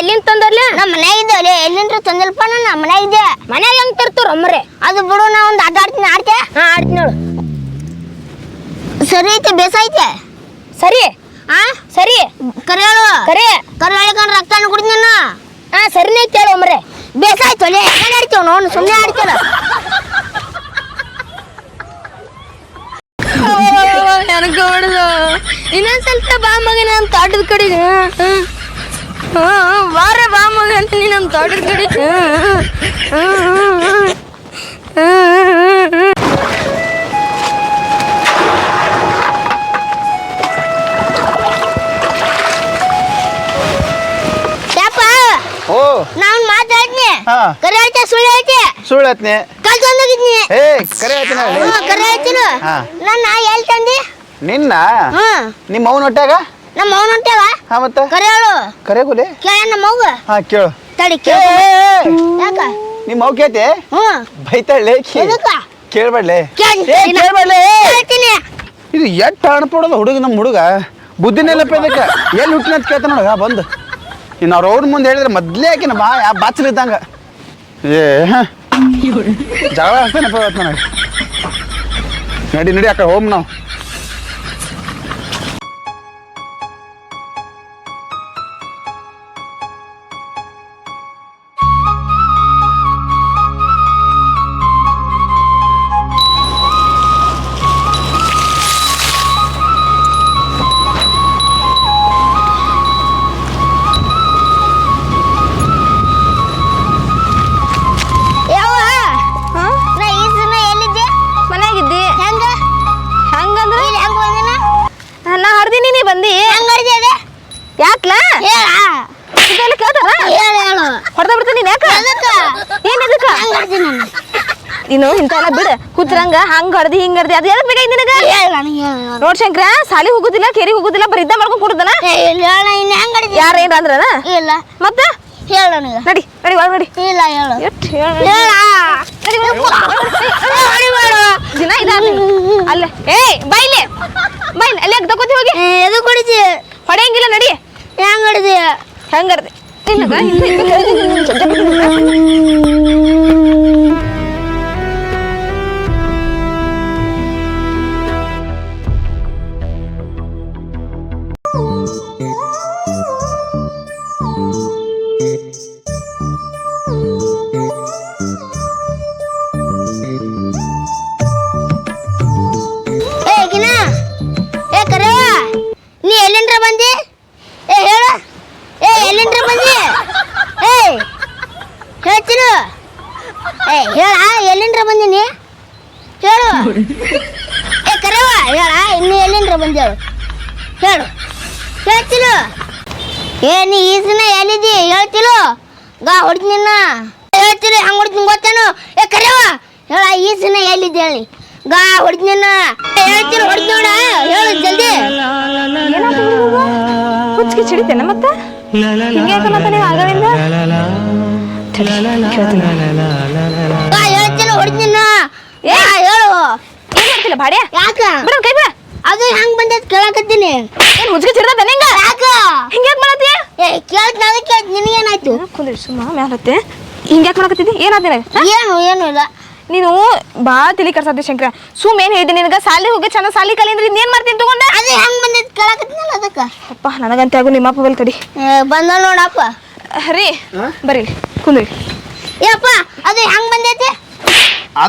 ಎಲ್ಲಿಂದ ತಂದರ್ಲ? ನಮ್ಮ ಮನ್ಯಾಗ ಇದ್ದಾವಲೆ ಎಲ್ಲಿಂದ್ರ ನಾನು ನಮ್ಮ ಮನ್ಯಾಗ ಇದೆ ಮನ್ಯಾಗ ಹೆಂಗ್ ತರ್ತಾರ ಅಮ್ಮರೆ ಅದು ಬಿಡು ನಾ ಒಂದು ಅದಾಡ್ತೀನಿ ಆಡ್ತೀನಿ ಆಡ್ತೆ ಹಾ ಆಡ್ತೀನಿ ನೋಡು. ಸರಿ ಐತೆ ಬೇಸೈತೆ ಸರಿ. ಆ ಸರಿ. ಕರೆ ಹೇಳು ಕರೆ. ಕರೆ ಹೇಳಿಕೊಂಡು ರಕ್ತನ ಕುಡಿದ್ ನೀನು? ಹಾ ಸರಿನೇ ಐತಿ ಹೇಳು ಅಮ್ಮರೆ ಬೇಸ ಆಯ್ತು ಒಲೆ ಹೆಂಗೆ ಆಡ್ತೀವಿ ನೋಡು ಸುಮ್ಮನೆ ನನಗೆ ಹೊಡೆದು ಇನ್ನೊಂದ್ ಸ್ವಲ್ಪ ಬಾ ಮಗನ ಅಂತ ಆಟದ ಕಡೆಗೆ. ಬಾರ ಬಾ ಮಗ ಅಂತ ನೀನು ನಮ್ಮ ತೋಟದ ಕಡೆ. ಓ. ನಾನು ಮಾತಾಡ್ನಿ. ಕರೆ ಐತೆ ಸುಳ್ಳು ಐತೆ ಸುಳ್ಳು ಏ ಕರೆ ಐತೆ ಕರೆ. ನನ್ನ ಎಲ್ಲಿ ತಂದಿ? ನಿನ್ನ? ನಿಮ್ಮ ಅವನ ಹೊಟ್ಯಾಗ? ನಮ್ಮ ಅವನ ಹೊಂಟೇವ ಹಾ ಮತ್ತೆ? ಕರೆ ಹೇಳು ಕರೆ ಗುಲಿ ಕೇಳ ನಮ್ಮ ಅವ್ಗ? ಹಾ ಕೇಳು. ತಡಿ ಕೇಳು ಯಾಕ? ನಿಮ್ಮ ಅವ್ ಕೇತೆ ಹ್ಞೂ. ಬೈತಾಳೆ ಎದಕ್ಕ? ಕೇಳ್ಬೇಡ್ಲೆ. ಕೇಳ್ಬೇಡ್ಲೆ ಹೇಳ್ತೀನಿ ಇದು ಎಟ್ಟು ಅಣಪಡೋದು ಹುಡುಗ ನಮ್ಮ ಹುಡುಗ? ಬುದ್ಧಿನೆಲ್ಲ ಇದಕ್ಕೆ? ಎಲ್ಲಿ ಹುಟ್ಟಿನ ಅಂತ ಕೇಳ್ತಾನ ನೋಡ ಬಂದು. ಇನ್ನು ಅವ್ರ ಅವ್ರ ಮುಂದೆ ಹೇಳಿದ್ರೆ ಮೊದ್ಲೇ ಆಕಿನ ಬಾ ಯಾ ಬಾಚಲ್ ಇದ್ದಂಗ ಏ. ಜಗಳ ನನಗೆ. ನಡಿ ನಡಿ ಅಕ್ಕ ಹೋಮ್ ನಾವು. ನಾ ಬಂದಿ? ಯಾಕ್ಲ? ಹೇಳ. ಇದೆಲ್ಲ ಕೇಳ್ತಾರ ಹೊಡೆದ ಬಿಡ್ತೀನಿ ಯಾಕ? ಏನ್ ಅದಕ್ಕ ನಾನು? ಬಿಡು. ಕೂತ್ರಂಗ ಹಂಗ ಹೊಡೆದಿ ಹಿಂಗ ಹೊಡ್ದಿ. ಅದು ಎದಕ್ ಬೇಕಾಗಿ ನಿನಗ? ನೋಡ್ ಶಂಕ್ರ ಸಾಲಿ ಹೋಗುದಿಲ್ಲ ಕೆರಿ ಹೋಗುದಿಲ್ಲ ಬರೀ ಇದ್ದ ಮಾಡ್ಕೊಂಡ್ ಕೊಡುದನ? ಯಾರ ಅಂದ್ರನ? ಇಲ್ಲ. ಮತ್ತ? ಹೇಳ ನಡಿ ನಡಿ ಒಳಗ್ ನಡಿ. ಇಲ್ಲ ಹೇಳು. ಎಷ್ಟ್ ಹೇಳ ಹೇಳ. ನಡಿ ದಿನ ಇದಾರ ಅಲ್ಲ. ಏಯ್ ಬೈಲೆ. ಬೈಲ್ ಅಲ್ಲಿ ಯಾಕೆ ತಗೋತಿ ಹೋಗಿ. ಎದು ಕುಡಿಸಿ ಹೊಡೆಯಂಗಿಲ್ಲ ನಡಿ. ಹೆಂಗ ಅರ್ಜಿ ಹೆಂಗರ್ದೆ ನಿನಗ ಹಿಂದೆ ಹೇಳ್ತಿರು? ಏ ಹೇಳ ಎಲ್ಲಿಂದ್ರ ಬಂದಿನಿ? ಹೇಳು. ಏ ಕರೆವ ಹೇಳ ಇನ್ನು ಎಲ್ಲಿಂದ್ರ ಬಂದಿ ಹೇಳು. ಹೇಳು ಹೇಳ್ತಿರು? ಏ ನೀ ಈ ದಿನ ಎಲ್ಲಿದ್ದಿ ಹೇಳ್ತಿರು? ಗಾ ಹೊಡ್ದು ಹೇಳ್ತೀರಿ ಹಂಗ ಹೊಡ್ತೀನಿ ಗೊತ್ತೇನು? ಏ ಕರೆವ ಹೇಳ ಈ ದಿನ ಎಲ್ಲಿದ್ದಿ ಹೇಳಿ. ಗಾ ಹೊಡ್ದು ನಿನ್ನ. ಹೇಳ್ತಿರು ಹೊಡ್ದು ನೋಡ ಹೇಳು ಜಲ್ದಿ. ಹುಚ್ಚಿಗೆ ಚಿಡಿತೇನೆ ಮತ್ತ? ಹಿಂಗೆ ಯಾಕನ್ನತ್ತ ನೀವು ಆಗಲಿಂದ ಗಾ ಹೇಳ್ತಿರು ಹೊಡ್ದು ನಿನ್ನ ಏ ಹೇಳು. ಏನ್ ಮಾಡ್ತಿಲ್ಲ ಬಾಡ್ಯ ಯಾಕ? ಬಿಡ ಕೈ ಬಿಡ ಅದು ಹೆಂಗ್ ಬಂದೈತ್ ಕೇಳಕತ್ತೀನಿ. ಏನ್ ಹುಚ್ಚಿಗೆ ಚಿಡ್ದ ನಿಂಗ? ಯಾಕ? ಹಿಂಗೆ ಯಾಕೆ ಮಾಡತ್ತಿ? ಏ ಕೇಳ್ತ ನಾನು ಕೇಳ್ತ ನಿನಗೇನಾಯ್ತು ಕುಂದ್ರಿ ಸುಮ್ಮ ಮ್ಯಾಲತ್ತೆ? ಹಿಂಗೆ ಯಾಕೆ ಮಾಡಕತ್ತಿದ್ದಿ? ಏನಾದ ನಿನಗೆ ಏನು ಏನು ಇಲ್ಲ. ನೀನು ಭಾಳ ತಿಳಿ ಕರ್ಸತ್ತಿ ಶಂಕರ. ಸುಮ್ ಏನ್ ಹೇಳಿದೆ ನಿನಗ? ಸಾಲಿ ಹೋಗಿ ಚಂದ ಸಾಲಿ ಕಲಿ ಅಂದ್ರೆ ಇನ್ನೇನ್ ಮಾಡ್ತೀನಿ ತಗೊಂಡ? ಅದು ಹೆಂಗ್ ಬಂದೈತ್ ಕೇಳಕತ್ತೀನಲ್ಲ ಅದಕ್ಕ. ಅಪ್ಪ ನನಗಂತೆ ಆಗು ನಿಮ್ಮ ಅಪ್ಪ ಬಲ್ ತಡಿ. ಏ, ಬಂದ ನೋಡಪ್ಪ. ರೀ ಬರ್ರಿ ಕುಂದ್ರಿ. ಯಪ್ಪ ಅದು ಹೆಂಗ್ ಬಂದೈತಿ?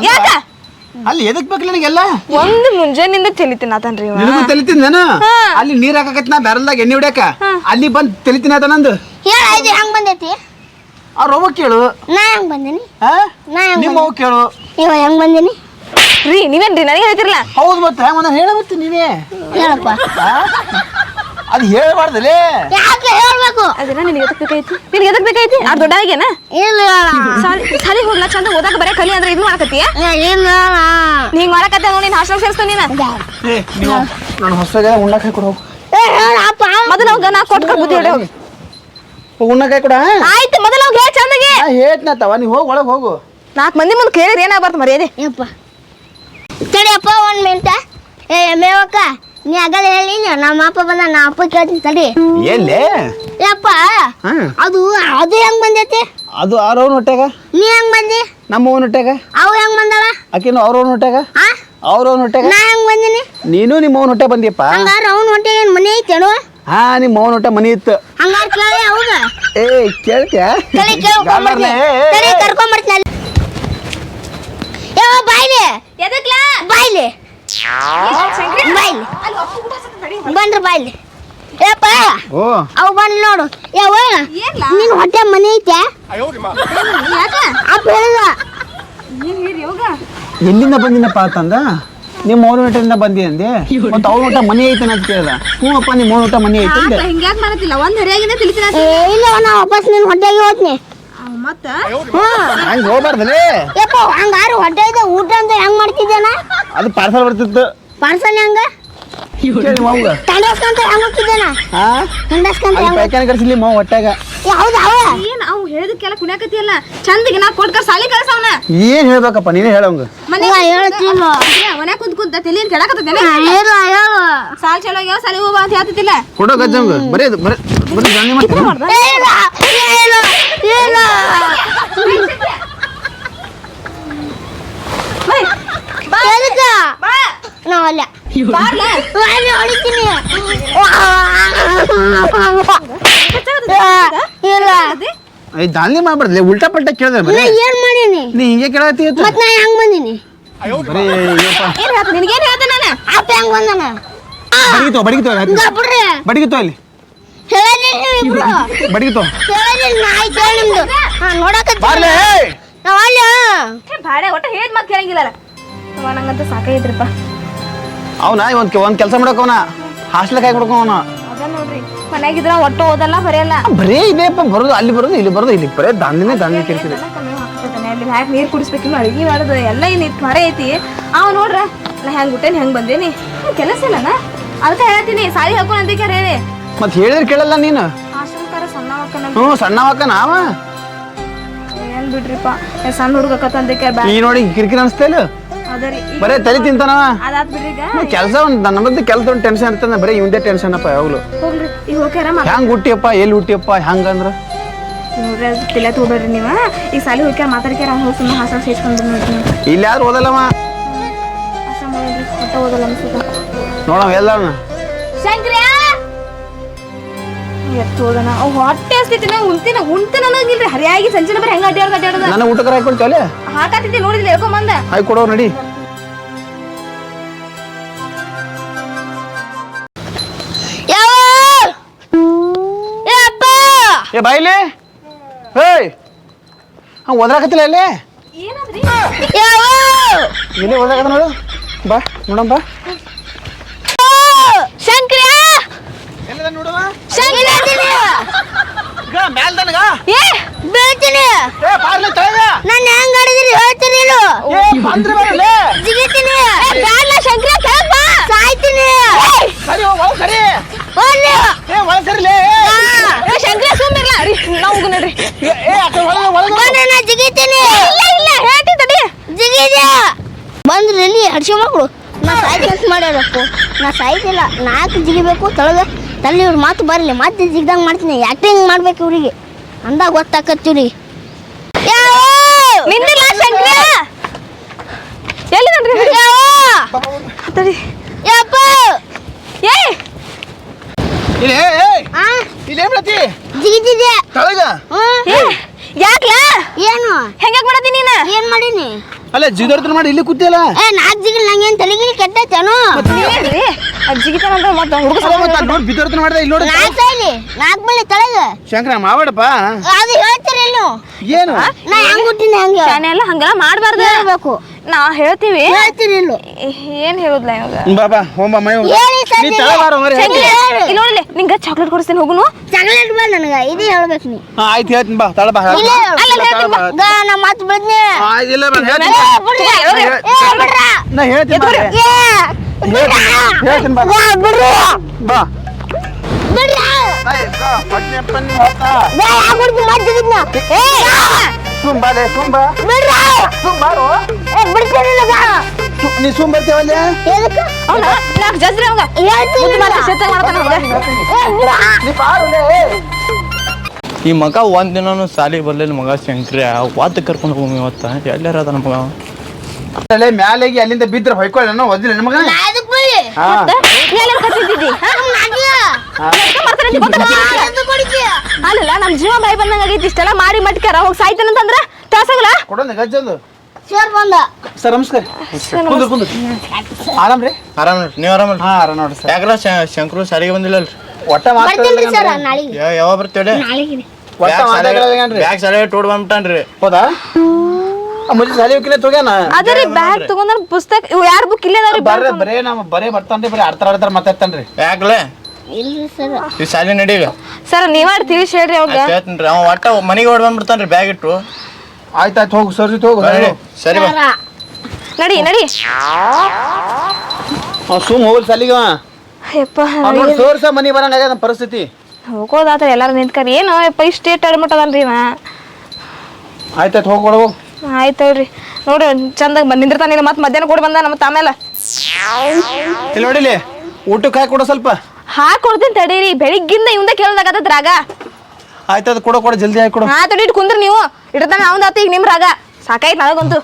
ಯಾಕ? ಅಲ್ಲಿ ಎದಕ್ ಬೇಕಲ್ಲ ನನಗೆಲ್ಲ? ಒಂದು ಮುಂಜಾನಿಂದ ತಿಳಿತೀನಿ ಆತನ್ರಿ ಇವ. ನಿನಗೂ ತಲಿತೀನಿ ನಾನು ಅಲ್ಲಿ ನೀರ್ ಹಾಕಕತ್ ನಾ ಬ್ಯಾರಲ್ದಾಗ ಎಣ್ಣೆ ಹೊಡ್ಯಾಕ? ಅಲ್ಲಿ ಬಂದ್ ತಲಿತೀನಿ ಆತ ನಂದು? ಹೇಳ ಇದು ಹೆಂಗ್ ಬಂದೈತಿ. ಅವ್ರ ಅವ್ವ ಕೇಳು. ನಾ ಹೆಂಗ್ ಬಂದೀನಿ. ಹಾ? ನಾ ಹೆಂಗ್ ನಿಮ್ಮ ಅವ್ವ ಕೇಳು. ಇವ ಹೆಂಗ್ ಬಂದೀನಿ? ರೀ ನೀವೇನ್ರಿ ನನಗೆ ಹೇಳ್ತಿರಲ್ಲ ಹೌದು ಮತ್ತೆ ಹೆಂಗ ಹೇಳ ಮತ್ತೆ ನೀವೇ. ಹೇಳಪ್ಪ. ಆ? ಅದು ಹೇಳ್ಬಾರ್ದಲೇ? ಯಾಕೆ ಹೇಳ್ಬೇಕು? ಅದನ್ನ ನಿನಗೆ ಎದಕ್ ಬೇಕೈತಿ ನಿನಗೆ ಎದಕ್ ಬೇಕಾಯ್ತಿ? ಆ ದೊಡ್ಡಾಗೇನ ಇಲ್ಲ. ಹೇಳ ಸಾಲಿ ಸಾಲಿಗೆ ಹೋಗ್ಲಾ ಚಂದ ಓದಾಕ ಬರೇ ಕಲಿ ಅಂದ್ರೆ ಇದು ಮಾಡಕತ್ತೀಯ? ಏ, ಇಲ್ಲ. ಹಿಂಗ್ ಮಾಡಕತ್ತೆ ನೋಡಿ ನೀನ್ ಹಾಸ್ಟೆಲ್ ಸೇರಿಸ್ತು ನೀನ. ಏ ನೀವು ನಾನು ಹೊಸಗೆ ಉಣ್ಣಾಕ ಕೊಡು ಹೋಗು. ಏ ಹೇಳಪ್ಪ. ಮೊದಲ ಹೋಗ ನಾ ಕೊಟ್ಟ ಬುದ್ಧಿ ಹೇಳಿ ಹೋಗಿ ಉಣ್ಣಾಕ ಕೊಡ ಆಯ್ತು ಮೊದಲ ಹೋಗಿ ಹೇಳ ಚಂದಗೆ. ನಾ ಹೇಳ್ತೀನತ್ತವ ನೀವು ಹೋಗಿ ಒಳಗೆ ಹೋಗು. ನಾಲ್ಕು ಮಂದಿ ಮುಂದೆ ಕೇಳಿದ್ರೆ ಏನಾಗ್ಬಾರ್ದು ಮರ್ಯಾದೆ. ಯಪ್ಪ. ತಡಿಯಪ್ಪ ಒಂದ್ ಮಿನಿಟ ಏ ಮೇವಕ್ಕ ನೀ ಆಗಲ್ಲ ಹೇಳಿ ನಮ್ಮ ಅಪ್ಪ ಬಂದ ನಾ ಅಪ್ಪ ಕೇಳ್ತೀನಿ ತಡಿ. ಎಲ್ಲಿ? ಯಪ್ಪ ಹಾ. ಅದು ಅದು ಹೆಂಗ್ ಬಂದೈತಿ? ಅದು ಅವ್ರವ್ನ ಹೊಟ್ಟೆಗ ನೀ ಹೆಂಗ್ ಬಂದಿ? ನಮ್ಮ ಅವ್ನ ಹೊಟ್ಟೆಗ ಅವು ಹೆಂಗ್ ಬಂದವ ಆಕಿನು ಅವ್ರವ್ನ ಹೊಟ್ಟೆಗ ಆ? ಅವ್ರವ್ನ ಹೊಟ್ಟೆಗ ನಾ ಹೆಂಗ್ ಬಂದಿನಿ? ನೀನು ನಿಮ್ಮ ಅವ್ನ ಹೊಟ್ಟೆ ಬಂದಿಯಪ್ಪ? ಹಂಗಾರ ಅವನ ಹೊಟ್ಟೆ ಏನ್ ಮನೆ ಐತೇನು ಹಾ ನಿಮ್ಮ ಅವ್ನ ಹೊಟ್ಟೆ ಮನಿ ಇತ್ತು. ಹಂಗಾರ ಕೇಳಿ ಅವಾಗ. ಏ ಕೇಳ್ತ್ಯಾ? ತಲೆ ಕೇಳ್ಕೊಂಬರ್ತೀನಿ ಕಲಿ ಕರ್ಕೊಂಬರ್ತೀನಿ ಯಾವ ಬಾಯ್ಲಿ. ಎದಕ್ಲಾ? ಬಾಯ್ಲಿ. ಬಂದ್ರ ಬಾಯ್ಲಿ ಏಪ್ಪ ಓ. ಅವು ಬಂದ್ ನೋಡು. ಯಾವ ಏನ್ಲಾ? ನಿನ್ ಹೊಟ್ಟೆ ಮನೆ ಐತೆ ಅಪ್ಪ ಹೇಳಿದ. ಎಲ್ಲಿಂದ ಬಂದಿನಪ್ಪ ಅಂತಂದ ನಿಮ್ಮ ಮೂರು ಗಂಟೆಯಿಂದ ಬಂದಿ ಅಂದೆ? ಮತ್ತೆ ಅವ್ರ ಊಟ ಮನೆ ಐತೆ ಅಂತ ಕೇಳ್ದ. ಹ್ಞೂ ಅಪ್ಪ ನಿಮ್ಮ ಮೂರು ಊಟ ಮನೆ ಐತೆ ಅಂದೆ? ಹಿಂಗ್ಯಾಕ್ ಮಾಡತ್ತಿಲ್ಲ? ಒಂದ್ ಹರಿಯಾಗಿನ ತಿಳಿಸಿ ಏ ಇಲ್ಲ ನಾ ವಾಪಸ್ ನಿನ್ನ ಹೊಟ್ಟೆಗೆ ಹೋಗ್ತೀನಿ ಮತ್ತ? ಹಂಗ ಹಂಗೆ ಹೋಗ್ಬಾರ್ದಲೇ ಯಪ್ಪ ಹಂಗಾರ ಹೊಟ್ಟೆ ಇದೆ ಊಟ ಅಂತ ಹೆಂಗ್ ಮಾಡ್ತಿದ್ದೇನ ಅದು ಪಾರ್ಸಲ್ ಬರ್ತಿತ್ತು. ಪಾರ್ಸಲ್ ಹೆಂಗ? ತಂಡಸ್ಕಂತ ಹೆಂಗ್ ಹೋಗ್ತಿದ್ದೇನ ಹಾ ತಂಡಸ್ಕಂತ ಪೈಕಾನೆ ಕರ್ಸಿಲಿ ಮಾವು ಹೊಟ್ಟಾಗ ಅವ? ಏನ್ ಅವ್ ಹೇಳಿದಕ್ಕೆಲ್ಲ ಕುಣ್ಯಾಕತಿಯಲ್ಲ ಚಂದಿಗೆ ನಾ ಕೊಟ್ಕ ಸಾಲಿ ಕಳ್ಸವನ. ಏನ್ ಹೇಳ್ಬೇಕಪ್ಪ ನೀನೇ ಹೇಳಂಗ ಮನೆ ಹೇಳ್ತಿಲ್ಲ ಮನ್ಯಾಗ ಕುಂತ್ ಕುಂತ ತಲೆ ಏನ್ ಕೆಳಕತ್ತೇನೆ ಹೇಳು ಹೇಳು. ಸಾಲ್ ಚಲೋ ಆಗ್ಯಾವ ಸಾಲಿ ಹೋಗ ಅಂತ ಹೇಳ್ತಿಲ್ಲ ಕೊಡೋ ಗಜ್ಜಂಗ ಬರೀ ಬರೀ ಬರೀ ಜಾನಿ ಮಾಡ್ತೀನಿ ಹೇಳು ಹೇಳು ಹೇಳು ಎದಕ್ಕ ನಾವ್ ಅಲ್ಲ. ಅಲ್ಲಿ. ಹೊಡಿತೀನಿ. ದಾನಿ ಮಾಡ್ಬಾರ್ದು ಉಲ್ಟಾ ಪಲ್ಟಾ ಕೇಳಿದ್ರೆ ನಾ ಬರೀ ಏನ್ ಮಾಡೀನಿ? ನೀ ಹಿಂಗೆ ಕೇಳತ್ತಿ ಮತ್ತೆ ಮತ್ ನಾ ಹೆಂಗ್ ಬಂದೀನಿ? ಬರೀ ಅಯ್ಯಪ್ಪ. ಏನ್ ಹೇಳ್ತ? ನಿನಗೇನ್ ನಾನು? ಅಪ್ಪ ಹೆಂಗ್ ಬಂದನ? ಅಲ್ಲಿ. ಹೇಳಲಿಲ್ಲ ಇಬ್ರು. ಬಡಿಗಿತೋ ಹೇಳಲಿಲ್ಲ ನಾ ಆಯ್ತು ಹೇಳಿ ನಿಮ್ದು. ಹಾ ನೋಡಕತ್ತೀನಿ. ಬಾರ್ಲೆ ನಾವ್ ಅಲ್ಲ ಭಾಡೆ ಒಟ್ಟ ಹೇಳಿದ್ ಮಾತ್ ಕೇಳಂಗಿಲ್ಲ ಅವ ನಂಗಂತ ಸಾಕಾಗಿದ್ರಪ್ಪ ಅವನ ಒಂದ್ ಒಂದ್ ಕೆಲಸ ಮಾಡಕವನ ಹಾಸ್ಟೆಲ್ ಕಾಯಿ ಕೊಡ್ಕೋವನ ಅದ ನೋಡ್ರಿ ಮನ್ಯಾಗಿದ್ರ ಒಟ್ಟು ಓದಲ್ಲ ಬರೆಯಲ್ಲ. ಬರೀ ಇದೇಪ್ಪ ಬರೋದು ಅಲ್ಲಿ ಬರೋದು ಇಲ್ಲಿ ಬರೋದು ಇಲ್ಲಿ ಬರೇ ದಾಂದಿನೇ ದಾಂದಿ ಕೇಳ್ತೀರಿ ಹ್ಯಾಕ್ ನೀರ್ ಕುಡಿಸ್ಬೇಕು ಇನ್ನು ಅಡಿಗೆ ಮಾಡೋದು ಎಲ್ಲ ಏನ್ ಇತ್ತು ಮರೆ ಐತಿ ಅವ ನೋಡ್ರ ನಾ ಹೆಂಗ್ ಬಿಟ್ಟೇನಿ ಹೆಂಗ್ ಬಂದೇನಿ ಕೆಲಸ ಇಲ್ಲನ ಅದಕ್ಕೆ ಹೇಳ್ತೀನಿ ಸಾರಿ ಹಾಕೊಂಡು ಅಂತ ಹೇಳಿ ಮತ್ತೆ ಹೇಳಿದ್ರೆ ಕೇಳಲ್ಲ ನೀನು? ಆಶ್ರಮಕಾರ ಸಣ್ಣ ಮಕ್ಕನ ಹ್ಞೂ ಸಣ್ಣ ಮಕ್ಕ ನಾವ ಏನ್ ಬಿಡ್ರಿಪ್ಪ ಏ, ಸಣ್ಣ ಹುಡುಗ ತಂದಕ್ಕೆ ಈ ನೋಡಿ ಕಿರಿಕಿರಿ ಅನಿಸ್ತಾ ಇಲ್ಲ? ಅದರಿ ಬರೇ ತಲೆ ತಿಂತಾನವ? ಅದಾತ್ ಬಿಡ್ರಿ ಈಗ. ಕೆಲಸ ಒಂದು ನನ್ನ ಬಗ್ಗೆ ಕೆಲಸ ಒಂದು ಟೆನ್ಷನ್ ಇರ್ತದ ಬರೀ ಇವಂದೇ ಟೆನ್ಷನ್ ಅಪ್ಪ ಯಾವಾಗಲು. ಹೋಗ್ರಿ ಈಗ ಹೋಗ್ಯಾರ ಮಕ್ಕ ಹೆಂಗ್ ಹುಟ್ಟಿಯಪ್ಪ ಎಲ್ಲಿ ಹುಟ್ಟಿಯಪ್ಪ ಹ್ಯಾಂಗಂದ್ರ ನೋಡ್ರಿ ಅದು ತಿಲ್ಲ ತಗೋಬೇಡ್ರಿ ನೀವ. ಈಗ ಸಾಲಿ ಹೋಗ್ಯಾರ ಮಾತಾಡ್ಕ್ಯಾರ ಅವ್ನು ಹೋಗಿ ಸುಮ್ಮನೆ ಹಾಸ್ಟೆಲ್ ಸೇರ್ಸ್ಕೊಂಡು ನೋಡ್ತೀನಿ ಇಲ್ಲಿ ಯಾರು ಓದಲ್ಲವ ಓದಲ್ಲ ಅನ್ಸುತ್ತ. ನೋಡವ ಎಲ್ಲ ಶಂಕ್ರಿಯ? ಎತ್ತು ಹೋದನ ಅವ್ ಹೊಟ್ಟೆ ಹಸ್ತಿತ್ತಿನ ಉಣ್ತಿನ ಉಣ್ತಿನ ಅನ್ನೋಂಗಿಲ್ರಿ ಹರಿಯಾಗಿ ಸಂಚಿನ ಬರೀ ಹೆಂಗ ಅಡ್ಡಾಡ್ದ ಅಡ್ಡಾಡ್ದ ನನ್ನ ಊಟಕ್ಕೆ ಹಾಕೊಡ್ತೇವಲೆ ಹಾಕಾತಿದ್ದೆ ನೋಡಿದ್ಲಿ ಹೇಳ್ಕೊಂಬಂದ ಹಾಕಿ ಕೊಡೋ ನಡಿ. ಏ ಅಪ್ಪ! ಏ ಬಾಯಿಲಿ ಹೇಯ್ ಏನಾದ್ರಿ? ಯಾವ? ಇಲ್ಲಿ ನೋಡು. ಬಾ ನೋಡಮ್ಮ ಬಾ. ಶಂಕ್ರಿಯ ಎಲ್ಲಿದ ನೋಡುವ ಶಂಕ್ರಿಯ ಮ್ಯಾಲ್ದನಗ ಏ ಬೀಳ್ತೀನಿ ಏ ಬಾರ್ಲಿ ತಳಗ ನನ್ನ ಹೆಂಗ್ ಆಡಿದ್ರಿ ಹೇಳ್ತೀರಿ ಇಲ್ವೋ? ಏ ಬಂದ್ರೆ ಬರಲೇ ಜಿಗಿತೀನಿ. ಬ್ಯಾಡ್ಲ ಶಂಕ್ರಿಯ ಕೆಳಗ್ ಬಾ ಸಾಯ್ತೀನಿ ಸರಿ ಒಳ ಸರಿ ಹೋಗ್ಲಿ. ಏ ಒಳ ಸರಿಲೇ. ಆ, ಶಂಕರ ಸುಮ್ಮಿರ್ಲ ರೀ ನಾವು ಹೋಗು ಏ ಏ ಆ ಕಡೆ ಒಳಗೆ ಒಳಗೆ ಬಾ ನಾನು ಜಿಗಿತೀನಿ. ಇಲ್ಲ ಇಲ್ಲ ಹೇಳ್ತೀನಿ ತಡಿ. ಜಿಗಿದೆ. ಬಂದ್ರಿ ನೀ ಹಡ್ಸಿ ಮಕ್ಕಳು ನಾ ಸಾಯ್ತಿ ಮಾಡ್ಯಾರಪ್ಪ ನಾ ಸಾಯ್ತಿಲ್ಲ. ನಾಲ್ಕು ಜಿಗಿಬೇಕು ತೊಳಗ. ತಲೆ ಇವ್ರ ಮಾತು ಬರಲಿ. ಮತ್ತೆ ಜಿಗ್ದಂಗೆ ಮಾಡ್ತೀನಿ. ಆ್ಯಕ್ಟಿಂಗ್ ಮಾಡ್ಬೇಕು ಇವ್ರಿಗೆ. ಅಂದಾಗ ಗೊತ್ತಾಕತ್ತೀವ್ರಿ ತಡಿ ಯಪ್ಪ ಏ! ಇಲ್ಲಿ ಏ ಏ! ಆ? ಇಲ್ಲಿ ಏನ್ ಮಾಡತ್ತಿ ಜಿಗಿಜಿಗೆ ತಳಗ? ಯಾಕ್ಲಾ ಏನು? ಹೆಂಗ್ಯಾಕ್ ಮಾಡತ್ತಿ ನೀನ? ಏನ್ ಮಾಡೀನಿ? ಅಲ್ಲ ಜಿದರ್ತ ಮಾಡಿ ಇಲ್ಲಿ ಕೂತಿಯಲ್ಲ? ಏ ನಾಲ್ಕು ಜಿಗಿಲ್ ನಂಗೇನು ತಲೆಗಿರಿ ಕೆಟ್ಟೈತೇನು ಅಜ್ಜಿಗಿತಾನ ಅಂದ್ರೆ ಮತ್ತೆ ಹುಡುಗ ಸಲ ಮತ್ತೆ ಅದ್ ನೋಡಿ ಬಿದ್ದರ್ತ ಮಾಡಿದೆ ಇಲ್ಲಿ ನೋಡಿ. ನಾ ಸೈಲಿ ನಾಲ್ಕು ಬಳ್ಳಿ ತಳಗ. ಶಂಕರ ಮಾವಾಡಪ್ಪ? ಅದು ಹೇಳ್ತೀರಿ ಇನ್ನು. ಏನು? ನಾ ಹೆಂಗ್ ಹುಟ್ಟಿನಿ ಹಂಗೆ? ಶಾನೆ ಎಲ್ಲ ಹಂಗೆಲ್ಲ ಇರಬೇಕು ಹೇಳ್ಬೇಕು. ನಾ ಹೇಳ್ತೀವಿ. ಹೇಳ್ತೀರಿ ಏನು ಏನ್ ಹೇಳುದ್ಲ ಇವಾಗ? ಬಾಬಾ ಹೋಮ ಮೈ ಹೇಳಿ ನೀ ತಳ ಮರೆ ಸಂಜೆ. ಇಲ್ಲಿ ನೋಡಿಲಿ ನಿಂಗೆ ಚಾಕ್ಲೇಟ್ ಕೊಡಿಸ್ತೀನಿ ಹೋಗುನು. ಚಾಕ್ಲೇಟ್ ಬಾ ನನಗ ಇದು ಹೇಳ್ಬೇಕು ನೀ. ಆಯ್ತು ಹೇಳ್ತೀನಿ ಬಾ ತಳ ಬಾ ಇಲ್ಲ ಅಲ್ಲ, ಹೇಳ್ತೀನಿ ಬಾ. ಗಾ ನಾ ಮಾತು ಬಿಡ್ನಿ ಆ, ಇಲ್ಲ ಬಾ ಹೇಳ್ತೀನಿ ಏ, ಬಿಡ್ರಿ. ಏ, ಬಿಡ್ರ. ನಾ ಹೇಳ್ತೀನಿ ಬಾ ಏ, ಹೇಳ್ತೀನಿ ಹೇಳ್ತೀನಿ ಬಾ. ಗಾ, ಬಿಡ್ರಿ. ಬಾ. ಬಿಡ್ರಿ. ಏಯ್, ಬಾ, ಪಟ್ನೆ ಪನ್ನಿ ಹೋಗ್ತಾ. ಜಿಗಿದ್ನ. ಏ, ಸುಮ್ ಬಾಲೆ ಸುಮ್ ಬಾ ಬಿಡ್ರಿ. ಸುಮ್ ಬಾರೋ. ಏ, ಬಿಡ್ತೀನಿಲ್ಲ ನೀ ಸುಮ್ ಬರ್ತೀವಲ್ಲ? ಈ ಮಗ ಒಂದ್ ದಿನ ಸಾಲಿ ಬರ್ಲಿಲ್ಲ ಮಗ ಶಂಕ್ರಿ. ವಾತ ಕರ್ಕೊಂಡು ಹೋಗಿ ಇವತ್ತ ಎಲ್ಲಾರ ಅದ ಮಗ? ಮ್ಯಾಲೆಗೆ ಅಲ್ಲಿಂದ ಬಿದ್ರೆ ಹೊಯ್ಕೊಳ್ಳೋಣ ಒದ್ದಿಲ್ಲ ನಿಮಗ ಹಾ. ಅಲ್ಲಲ್ಲ ನಮ್ ಜೀವ ಬಾಯಿ ಬಂದಂಗ ಆಗೈತಿ ಇಷ್ಟೆಲ್ಲ ಮಾಡಿ ಮಟ್ಕ್ಯಾರ ಹೋಗಿ ಸಾಯ್ತಾನಂತಂದ್ರ ತ್ರಾಸಾಗಲ್ಲ? ಕೊಡೋಣ ಗಜ್ಜದು ಸರ್ ಬಂದ. ಸರ್ ನಮಸ್ಕಾರ. ಕುಂದ್ರ ಕುಂದ್ರ. ಆರಾಮ್ ರೀ? ಆರಾಮ್ ನೋಡ್ರಿ ನೀವ್ ಹಾ ಆರಾಮ್ ನೋಡ್ರಿ ಸರ್. ಯಾಕ್ರ ಶಂಕರು ಸಾಲಿಗೆ ಬಂದಿಲ್ಲ ಒಟ್ಟ ಬರ್ತೀನಿ ಸರ್ ಮಾತಾಡ್ರಿ ನಾಳೆಗೆ. ಯಾವ ಯಾವಾಗ ಬರ್ತೀವಿ ನಾಳೆಗೆ. ಒಟ್ಟ ಮಾತಾಡ್ರಿ ಬ್ಯಾಗ್ ಸಾಲಿಗೆ ಟೋಡ್ ಬಂದ್ಬಿಟ್ಟಾನ್ರಿ. ಹೌದಾ? ಆ ಮುಂಚೆ ಸಾಲಿ ಹೋಗಿಲ್ಲ ತೊಗ್ಯಾನ? ಅದೇ ರೀ ಬ್ಯಾಗ್ ತಗೊಂಡ್ ಪುಸ್ತಕ ಯಾರು ಯಾರ ಬುಕ್ ಇಲ್ಲ ಬರ್ರಿ ಬರೇ ನಮ್ಮ ಬರೇ ಬರ್ತಾನ್ರಿ ಬರೀ ಆಡ್ತಾರ ಆಡ್ತಾರ ಮಾತಾಡ್ತಾನ್ರಿ. ಯಾಕ್ಲೆ ಇಲ್ರಿ ಸರ್. ಈ ಸಾಲಿ ನಡೀಗ ಸರ್ ನೀವಾಡ್ ತಿಳಿಸಿ ಹೇಳ್ರಿ ಅವಾಗ? ಹೇಳ್ತೀನಿ ಅವ ಒಟ್ಟ ಮನೆಗೆ ಓಡ್ ಬಂದ್ಬಿಡ್ತಾನ್ರಿ ಬ್ಯಾಗ್ ಇಟ್ಟು. ಆಯ್ತಾಯ್ತು ಹೋಗು ಸರ್ ಜೊತೆ ಹೋಗು. ಸರಿ ಬಾ. ನಡಿ ನಡಿ. ಅವ ಸುಮ್ ಹೋಗಲ್ ಸಲಿಗ. ಯಪ್ಪ ನೋಡಿ ಸೋರ್ಸ ಮನಿ ಬರಂಗ ಆಗ್ಯದ ಪರಿಸ್ಥಿತಿ. ಹೋಗೋದಾತ ಎಲ್ಲಾರು ನಿಂತ್ಕರಿ. ಏನು ಯಪ್ಪ ಇಷ್ಟು ಏಟ್ ಅಡ್ಮಿಟ್ ನಾ ಇವ? ಆಯ್ತಾಯ್ತು ಹೋಗ್ಕೊಡು ಹೋಗು ಆಯ್ತು ಹೇಳ್ರಿ ನೋಡ್ರಿ ಚಂದಾಗ ಬಂದ್ ನಿಂದಿರ್ತಾನಿಲ್ಲ ಮತ್ತೆ ಮಧ್ಯಾಹ್ನ ಕೂಡ ಬಂದ ನಮ್ಮ ಆಮೇಲೆ. ಇಲ್ಲಿ ನೋಡಿಲಿ ಊಟಕ್ಕೆ ಹಾಕಿ ಕೊಡು ಸ್ವಲ್ಪ. ಹಾಕ್ ಕೊಡ್ತೀನಿ ತಡೀರಿ. ಬೆಳಿಗ್ಗಿಂದ ಇವಂದ ರಾಗ ಆಯ್ತದ ಕೊಡು ಕೊಡು ಜಲ್ದಿ ಹಾಕಿ ಕೊಡು. ಹಾ ತಡಿ ಇಟ್ ಕುಂದ್ರಿ ನೀವು. ಇಡ್ತಾನ ಅವಂದ ಆತ ಈಗ ನಿಮ್ ರಾಗ. ಸಾಕಾಯ್ತು ನನಗಂತೂ